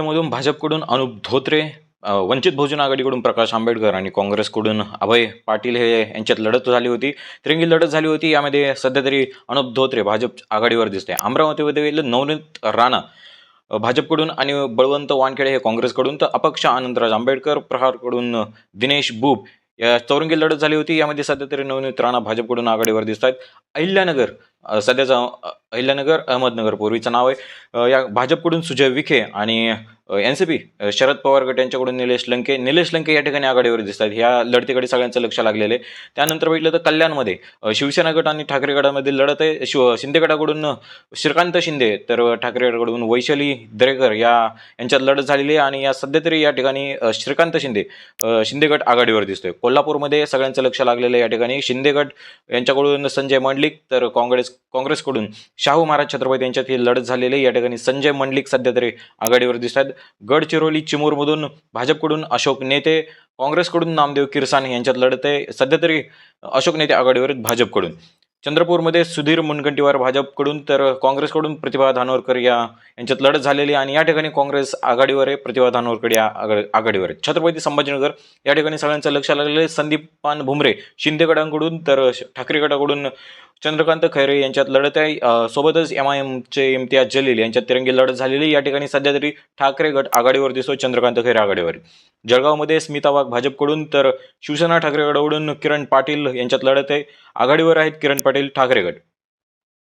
मधून भाजपकडून अनुप धोत्रे वंचित बहुजन आघाडीकडून प्रकाश आंबेडकर आणि काँग्रेसकडून अभय पाटील हे यांच्यात लढत झाली होती. तिरंगी लढत झाली होती. यामध्ये सध्या तरी अनुप धोत्रे भाजप आघाडीवर दिसते अमरावतीमध्ये नवनीत राणा भाजपकडून आणि बळवंत वानखेडे हे काँग्रेसकडून तर अपक्ष आनंदराज आंबेडकर प्रहारकडून दिनेश बुब या चौरंगी लढत झाली होती. यामध्ये सध्या तरी नवनीत राणा भाजपकडून आघाडीवर दिसत आहेत अहिल्यानगर सध्याचं अहिल्यानगर अहमदनगर पूर्वीचं नाव आहे. या भाजपकडून सुजय विखे आणि N C P Sharad Pawar गट यांच्याकडून निलेश लंके. निलेश लंके या ठिकाणी आघाडीवर दिसतात. ह्या लढतीकडे सगळ्यांचं लक्ष लागलेलं आहे. त्यानंतर बघितलं तर कल्याणमध्ये शिवसेना गट आणि ठाकरे गटामध्ये लढत आहे. शिव शिंदे गटाकडून श्रीकांत शिंदे तर ठाकरे गटाकडून वैशाली दरेकर या यांच्यात लढत झालेली आहे. आणि या सध्या तरी या ठिकाणी श्रीकांत शिंदे शिंदे गट आघाडीवर दिसतोय. कोल्हापूरमध्ये सगळ्यांचं लक्ष लागलेलं आहे या ठिकाणी. शिंदे गट यांच्याकडून संजय मंडलिक तर काँग्रेस काँग्रेसकडून शाहू महाराज छत्रपती यांच्यात ही लढत झालेली आहे. या ठिकाणी संजय मंडलिक सध्या तरी आघाडीवर दिसत आहेत गडचिरोली चिमूरमधून भाजपकडून अशोक नेते काँग्रेसकडून नामदेव किरसान यांच्यात लढत आहे. सध्या तरी अशोक नेते आघाडीवर आहेत भाजपकडून. चंद्रपूरमध्ये सुधीर मुनगंटीवार भाजपकडून तर काँग्रेसकडून प्रतिभा धानोरकर या यांच्यात लढत झालेली आणि या ठिकाणी काँग्रेस आघाडीवर आहे प्रतिभा धानोरकर या आघाडीवर आहे छत्रपती संभाजीनगर या ठिकाणी सगळ्यांचं लक्ष लागलेलं आहे. संदीपान भुमरे शिंदे गटांकडून तर ठाकरे गटाकडून चंद्रकांत खैरे यांच्यात लढत आहे. सोबतच एम आय एमचे इम्तियाज जलील यांच्यात तिरंगी लढत झालेली या ठिकाणी सध्या तरी ठाकरे गट आघाडीवर दिसतो चंद्रकांत खैरे आघाडीवर जळगावमध्ये स्मिता वाघ भाजपकडून तर शिवसेना ठाकरे गटाकडून किरण पाटील यांच्यात लढत आहे. आघाडीवर आहेत किरण पाटील ठाकरे गट.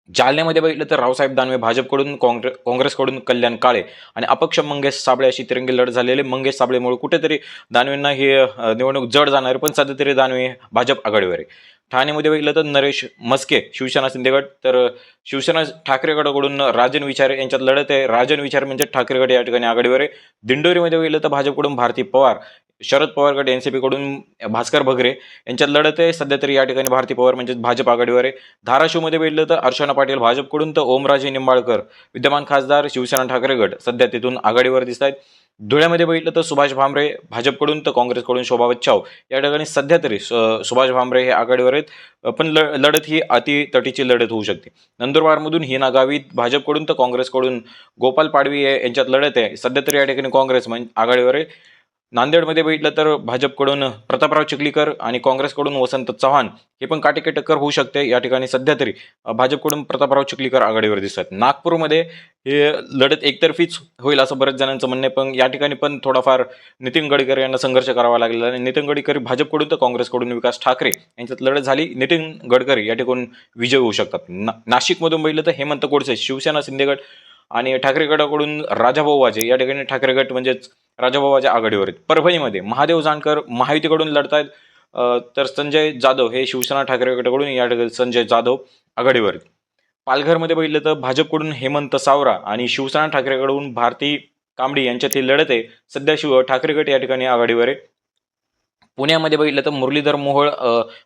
जालन्यामध्ये बघितलं तर रावसाहेब दानवे भाजपकडून काँग्रे काँग्रेसकडून कल्याण काळे आणि अपक्ष मंगेश साबळे अशी तिरंगी लढत झालेली मंगेश साबळेमुळे कुठेतरी दानवेंना ही निवडणूक जड जाणार आहे, पण सध्या तरी दानवे भाजप आघाडीवर आहे. ठाणेमध्ये बघितलं तर नरेश मस्के शिवसेना शिंदेगड तर शिवसेना ठाकरेगडाकडून राजन विचारे यांच्यात लढत आहे. राजन विचार म्हणजे ठाकरेगड या ठिकाणी आघाडीवर आहे. दिंडोरीमध्ये बघितलं तर भाजपकडून भारती पवार. शरद पवार गट एन सी पीकडून भास्कर भगरे यांच्यात लढत आहे. सध्या तरी या ठिकाणी भारती पवार म्हणजेच भाजप आघाडीवर आहे. धाराशिवमध्ये बघितलं तर अर्चना पाटील भाजपकडून तर ओमराजे निंबाळकर विद्यमान खासदार शिवसेना ठाकरे गट सध्या तिथून आघाडीवर दिसत आहेत धुळ्यामध्ये बघितलं तर सुभाष भामरे भाजपकडून तर काँग्रेसकडून शोभा बच्चाव. या ठिकाणी सध्या तरी सुभाष भामरे हे आघाडीवर आहेत. पण ल लढत ही अति तटीची लढत होऊ शकते. नंदुरबारमधून हिना गावित भाजपकडून तर काँग्रेसकडून गोपाल पाडवी यांच्यात लढत आहे. सध्या तरी या ठिकाणी काँग्रेस म्हणजे आघाडीवर आहे. नांदेडमध्ये बघितलं तर भाजपकडून प्रतापराव चिखलीकर आणि काँग्रेसकडून वसंत चव्हाण हे पण काटेके टक्कर होऊ शकते. या ठिकाणी सध्या तरी भाजपकडून प्रतापराव चिखलीकर आघाडीवर दिसतात. नागपूरमध्ये हे लढत एकतर्फीच होईल असं बऱ्याच जणांचं म्हणणं आहे पण या ठिकाणी पण थोडाफार नितीन गडकरी यांना संघर्ष करावा लागलेला आणि नितीन गडकरी भाजपकडून तर काँग्रेसकडून विकास ठाकरे यांच्यात लढत झाली. नितीन गडकरी या ठिकाणी विजय होऊ शकतात. ना नाशिकमधून बघितलं तर हेमंत गोडसे शिवसेना शिंदेगड आणि ठाकरे गटाकडून राजाभाऊ वाजे. या ठिकाणी ठाकरे गट म्हणजेच राजाबाबाच्या आघाडीवर आहेत. परभणीमध्ये महादेव जानकर महायुतीकडून लढतायत. आहेत तर संजय जाधव हे शिवसेना ठाकरे गटाकडून या ठिकाणी संजय जाधव आघाडीवर आहेत. पालघरमध्ये बघितलं तर भाजपकडून हेमंत सावरा आणि शिवसेना ठाकरेकडून भारती कांबडी यांच्यातील लढत आहे. सध्या शिव ठाकरे गट या ठिकाणी आघाडीवर आहे. पुण्यामध्ये बघितलं तर मुरलीधर मोहोळ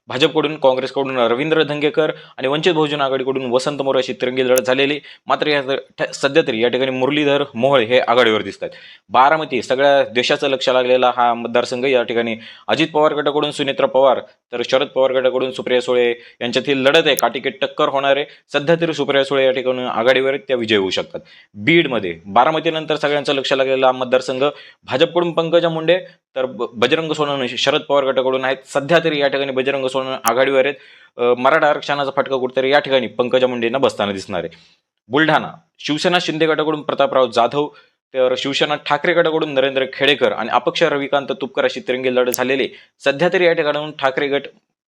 भाजपकडून काँग्रेसकडून रवींद्र धंगेकर आणि वंचित बहुजन आघाडीकडून वसंत मोरे अशी तिरंगी लढत झालेली. मात्र या ठ- सध्या तरी या ठिकाणी मुरलीधर मोहोळ हे आघाडीवर दिसतात बारामती सगळ्या देशाचं लक्ष लागलेला हा मतदारसंघ या ठिकाणी. अजित पवार गटाकडून सुनेत्रा पवार तर शरद पवार गटाकडून सुप्रिया सुळे यांच्यातील लढत आहे. काटिकेट टक्कर होणार आहे. सध्या तरी सुप्रिया सुळे या ठिकाणी आघाडीवर त्या विजय होऊ शकतात. बीडमध्ये बारामतीनंतर सगळ्यांचं लक्ष लागलेला हा मतदारसंघ. भाजपकडून पंकजा मुंडे तर ब- बजरंग सोनवणे शरद पवार गटाकडून आहेत. सध्या तरी या ठिकाणी बजरंग सोनवणे आघाडीवर आहेत. मराठा आरक्षणाचा फटका कुठेतरी या ठिकाणी पंकजा मुंडेंना बसताना दिसणार आहे. बुलढाणा शिवसेना शिंदे गटाकडून प्रतापराव जाधव तर शिवसेना ठाकरे गटाकडून नरेंद्र खेडेकर आणि अपक्ष रविकांत तुपकर अशी तिरंगी लढत झालेली सध्या तरी या ठिकाणाहून ठाकरे गट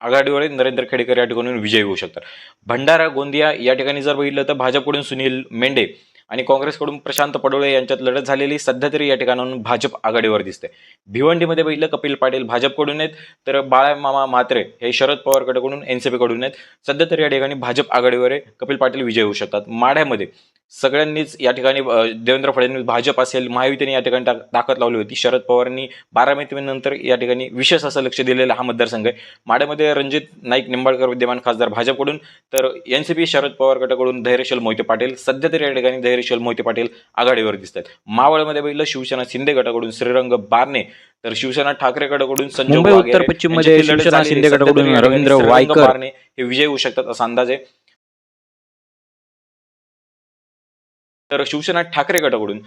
आघाडीवर नरेंद्र खेडेकर या ठिकाणी विजयी होऊ शकतात. भंडारा गोंदिया या ठिकाणी जर बघितलं तर भाजपकडून सुनील मेंढे आणि काँग्रेसकडून प्रशांत पडोळे यांच्यात लढत झालेली सध्या तरी या ठिकाणाहून भाजप आघाडीवर दिसते भिवंडीमध्ये बघितलं कपिल पाटील भाजपकडून आहेत तर बाळामामा मात्रे हे शरद पवार एनसीपीकडून एन सी पीकडून आहेत. सध्या तरी या ठिकाणी भाजप आघाडीवर आहे. कपिल पाटील विजय होऊ शकतात. माढ्यामध्ये सगळ्यांनीच या ठिकाणी देवेंद्र फडणवीस भाजप असेल महायुतीने या ठिकाणी ताकद लावली होती शरद पवारांनी बारामतीनंतर या ठिकाणी विशेष असं लक्ष दिलेला हा मतदारसंघ आहे माड्यामध्ये रणजित नाईक निंबाळकर विद्यमान खासदार भाजपकडून तर N C P Sharad Pawar गटाकडून धैर्यशील मोहिते पाटील सध्या तरी या ठिकाणी धैर्यशील मोहिते पाटील आघाडीवर दिसतात मावळमध्ये बघितलं शिवसेना शिंदे गटाकडून श्रीरंग बारणे तर शिवसेना ठाकरे गटाकडून संजय उत्तर झालेली. शिंदे गटाकडून रवींद्र वायकर. बारणे हे विजय होऊ शकतात असा अंदाज आहे तर शिवसेना ठाकरे गटाकडून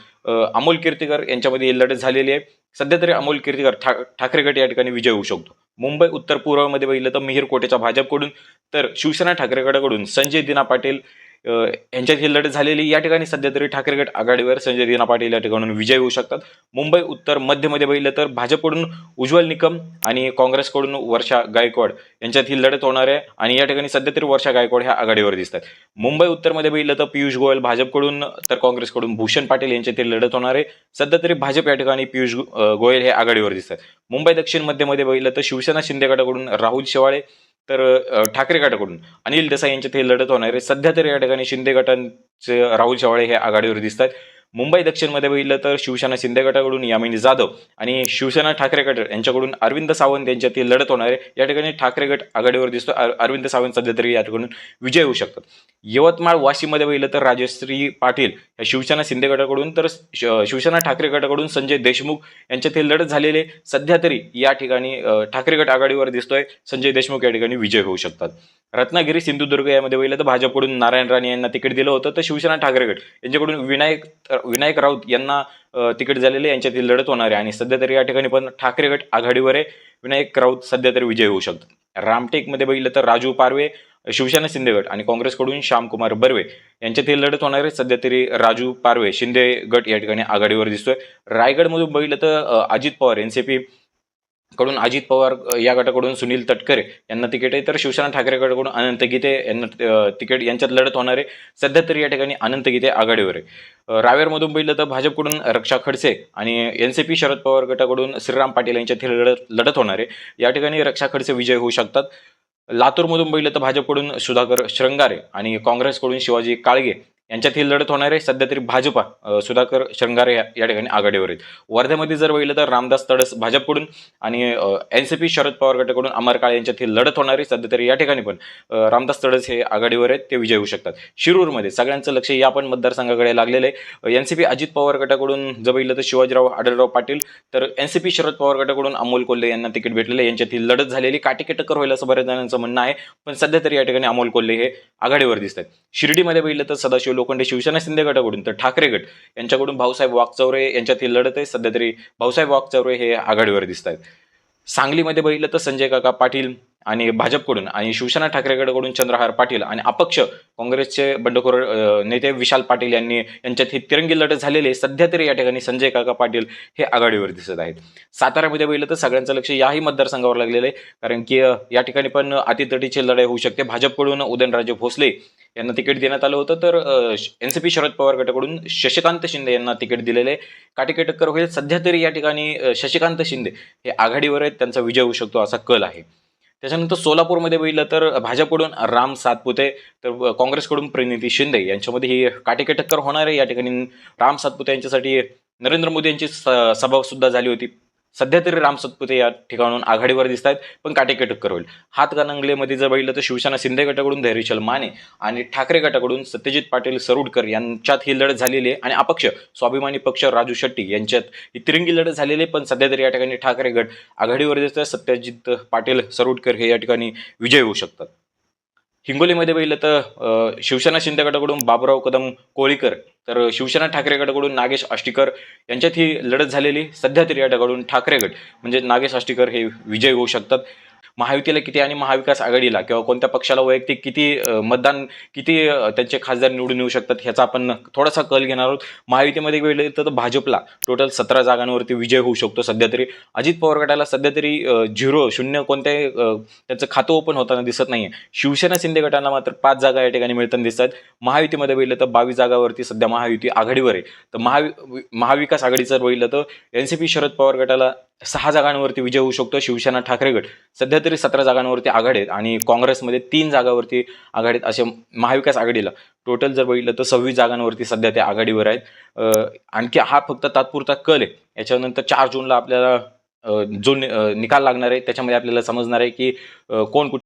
अमोल कीर्तीकर यांच्यामध्ये लढत झालेली आहे. सध्या तरी अमोल कीर्तीकर ठा ठाकरे गट या ठिकाणी विजय होऊ शकतो. मुंबई उत्तर पूर्वमध्ये बघितलं तर मिहीर कोटेचा भाजपकडून तर शिवसेना ठाकरे गटाकडून संजय दिना पाटील यांच्यात ही लढत झालेली या ठिकाणी सध्या तरी ठाकरे गट आघाडीवर संजय दिना पाटील या ठिकाणून विजय होऊ शकतात. मुंबई उत्तर मध्यमध्ये बघितलं तर भाजपकडून उज्ज्वल निकम आणि काँग्रेसकडून वर्षा गायकवाड यांच्यात ही लढत होणार आहे आणि या ठिकाणी सध्या तरी वर्षा गायकवाड ह्या आघाडीवर दिसतात. मुंबई उत्तरमध्ये बघितलं तर पियुष गोयल भाजपकडून तर काँग्रेसकडून भूषण पाटील यांच्यातील लढत होणार आहे. सध्या तरी भाजप या ठिकाणी पियुष गोयल हे आघाडीवर दिसतात. मुंबई दक्षिण मध्यमध्ये बघितलं तर शिवसेना शिंदे गटाकडून राहुल शेवाळे तर ठाकरे गटाकडून. अनिल देसाई यांच्यात हे लढत होणार आहे. सध्या तरी या ठिकाणी शिंदे गटांचे राहुल शेवाळे हे आघाडीवर दिसतात मुंबई दक्षिणमध्ये बघितलं तर शिवसेना शिंदे गटाकडून यामिनी जाधव आणि शिवसेना ठाकरे गट यांच्याकडून अरविंद सावंत यांच्यातील लढत होणार आहे. या ठिकाणी ठाकरे गट आघाडीवर दिसतो. अरविंद सावंत सध्या तरी या ठिकाणून विजय होऊ शकतात यवतमाळ वाशीमध्ये बघितलं तर राजश्री पाटील या शिवसेना शिंदे गटाकडून तर श- शिवसेना ठाकरे गटाकडून संजय देशमुख यांच्यातील लढत झालेले सध्या तरी या ठिकाणी ठाकरे गट आघाडीवर दिसतोय. संजय देशमुख या ठिकाणी विजय होऊ शकतात. रत्नागिरी सिंधुदुर्ग यामध्ये बघितलं तर भाजपकडून नारायण राणे यांना तिकीट दिलं होतं. तर शिवसेना ठाकरे गट यांच्याकडून विनायक विनायक राऊत यांना तिकीट झालेले यांच्यातील लढत होणार आहे. आणि सध्या तरी या ठिकाणी पण ठाकरे गट आघाडीवर आहे. विनायक राऊत सध्या तरी विजय होऊ शकतात. रामटेकमध्ये बघितलं तर राजू पारवे शिवसेना शिंदे गट आणि काँग्रेसकडून श्यामकुमार बर्वे यांच्यातील लढत होणार आहे. सध्या तरी राजू पारवे शिंदे गट या ठिकाणी आघाडीवर दिसतोय. रायगडमधून बघितलं तर अजित पवार एनसीपी कडून अजित पवार या गटाकडून सुनील तटकरे यांना तिकीट आहे. तर शिवसेना ठाकरे गटाकडून अनंत गीते यांना तिकीट यांच्यात लढत होणार आहे. सध्या तरी या ठिकाणी अनंत गीते आघाडीवर आहे. रावेरमधून बघितलं तर भाजपकडून रक्षा खडसे आणि N C P Sharad Pawar गटाकडून श्रीराम पाटील यांच्यातील लढत लढत होणार आहे. या ठिकाणी रक्षा खडसे विजय होऊ शकतात. लातूरमधून पहिलं तर भाजपकडून सुधाकर श्रंगारे आणि काँग्रेसकडून शिवाजी काळगे यांच्यातील लढत होणार आहे. सध्या तरी भाजपा सुधाकर शृंगारे या या ठिकाणी आघाडीवर आहेत. वर्ध्यामध्ये जर बघितलं तर रामदास तडस भाजपकडून आणि N C P Sharad Pawar गटाकडून अमर काळे यांच्यातील लढत होणार आहे. सध्या तरी या ठिकाणी पण रामदास तडस हे आघाडीवर आहेत. ते विजय होऊ शकतात. शिरूरमध्ये सगळ्यांचं लक्ष या पण मतदारसंघाकडे लागलेलं आहे. N C P Ajit Pawar गटाकडून जर बघितलं तर शिवाजीराव आढळराव पाटील तर N C P Sharad Pawar गटाकडून अमोल कोल्हे यांना तिकीट भेटलेलं आहे. यांच्यातील लढत झालेली. काटेकी टक्कर होईल असं बऱ्याच जणांचं म्हणणं आहे. पण सध्या तरी या ठिकाणी अमोल कोल्हे हे आघाडीवर दिसत आहेत. शिर्डीमध्ये बघितलं तर सदाशिव लोखंडे शिवसेना शिंदे गटाकडून तर ठाकरे गट यांच्याकडून भाऊसाहेब वागचौरे यांच्यातील लढत आहे. सध्या तरी भाऊसाहेब वागचौरे हे आघाडीवर दिसत आहेत सांगलीमध्ये बघितलं तर संजय काका पाटील आणि भाजपकडून आणि शिवसेना ठाकरेगडकडून चंद्रहार पाटील आणि अपक्ष काँग्रेसचे बंडखोर नेते विशाल पाटील यांनी यांच्यात ही तिरंगी लढत झालेली आहे. सध्या तरी या ठिकाणी संजय काका पाटील हे आघाडीवर दिसत आहेत. साताऱ्यामध्ये पहिलं तर सगळ्यांचं लक्ष याही मतदारसंघावर लागलेलं आहे. कारण की या ठिकाणी पण अतितटीची लढाई होऊ शकते. भाजपकडून उदयनराजे भोसले यांना तिकीट देण्यात आलं होतं. तर N C P Sharad Pawar गटाकडून शशिकांत शिंदे यांना तिकीट दिलेलं आहे. टक्कर होईल. सध्या तरी या ठिकाणी शशिकांत शिंदे हे आघाडीवर आहेत. त्यांचा विजय होऊ शकतो असा कल आहे. त्याच्यानंतर सोलापूरमध्ये बघितलं तर भाजपकडून राम सातपुते तर काँग्रेसकडून प्रणिती शिंदे यांच्यामध्ये ही काटेकी टक्कर होणार आहे. या ठिकाणी राम सातपुते यांच्यासाठी नरेंद्र मोदी यांची स- सभा सुद्धा झाली होती. सध्या तरी राम सतपुते या ठिकाणून आघाडीवर दिसत आहेत पण काटेकी टक्कर होईल हातगणंगलेमध्ये जर बघितलं तर शिवसेना शिंदे गटाकडून धैर्यचल माने आणि ठाकरे गटाकडून सत्यजित पाटील सरुडकर यांच्यात ही लढत झालेली आहे आणि अपक्ष स्वाभिमानी पक्ष राजू शेट्टी यांच्यात ही तिरंगी लढत झालेली आहे पण सध्या तरी या ठिकाणी ठाकरे गट आघाडीवर दिसत आहे सत्यजित पाटील सरुडकर हे या ठिकाणी विजय होऊ शकतात. हिंगोलीमध्ये पाहिलं तर शिवसेना शिंदे गटाकडून बाबुराव कदम कोळीकर तर शिवसेना ठाकरे गटाकडून नागेश आष्टीकर यांच्यात ही लढत झालेली. सध्या तरी या गटाकडून ठाकरे गट म्हणजे नागेश आष्टीकर हे विजय होऊ शकतात. महायुतीला किती आणि महाविकास आघाडीला किंवा कोणत्या पक्षाला वैयक्तिक किती मतदान किती त्यांचे खासदार निवडून येऊ शकतात ह्याचा आपण थोडासा कल घेणार आहोत. महायुतीमध्ये वेळ तर भाजपला टोटल सतरा जागांवरती विजय होऊ शकतो सध्या तरी. अजित पवार गटाला सध्या तरी झिरो शून्य कोणत्याही त्याचं त्यांचं खातं ओपन होताना दिसत नाही शिवसेना शिंदे गटाला मात्र पाच जागा या ठिकाणी मिळताना दिसतात महायुतीमध्ये बघितलं तर बावीस जागावरती सध्या महायुती आघाडीवर आहे. तर महावि महाविकास आघाडीचं बघितलं तर N C P Sharad Pawar गटाला सहा जागांवरती विजय होऊ शकतो शिवसेना ठाकरे गट. सध्या तरी सतरा जागांवरती आघाडी आहेत आणि काँग्रेसमध्ये तीन जागावरती आघाडीत असे महाविकास आघाडीला. टोटल जर बघितलं तर सव्वीस जागांवरती सध्या ते आघाडीवर आहेत. आणखी हा फक्त तात्पुरता कल आहे. याच्यानंतर चार जूनला आपल्याला जो नि- निकाल लागणार आहे त्याच्यामध्ये आपल्याला समजणार आहे की कोण कुठे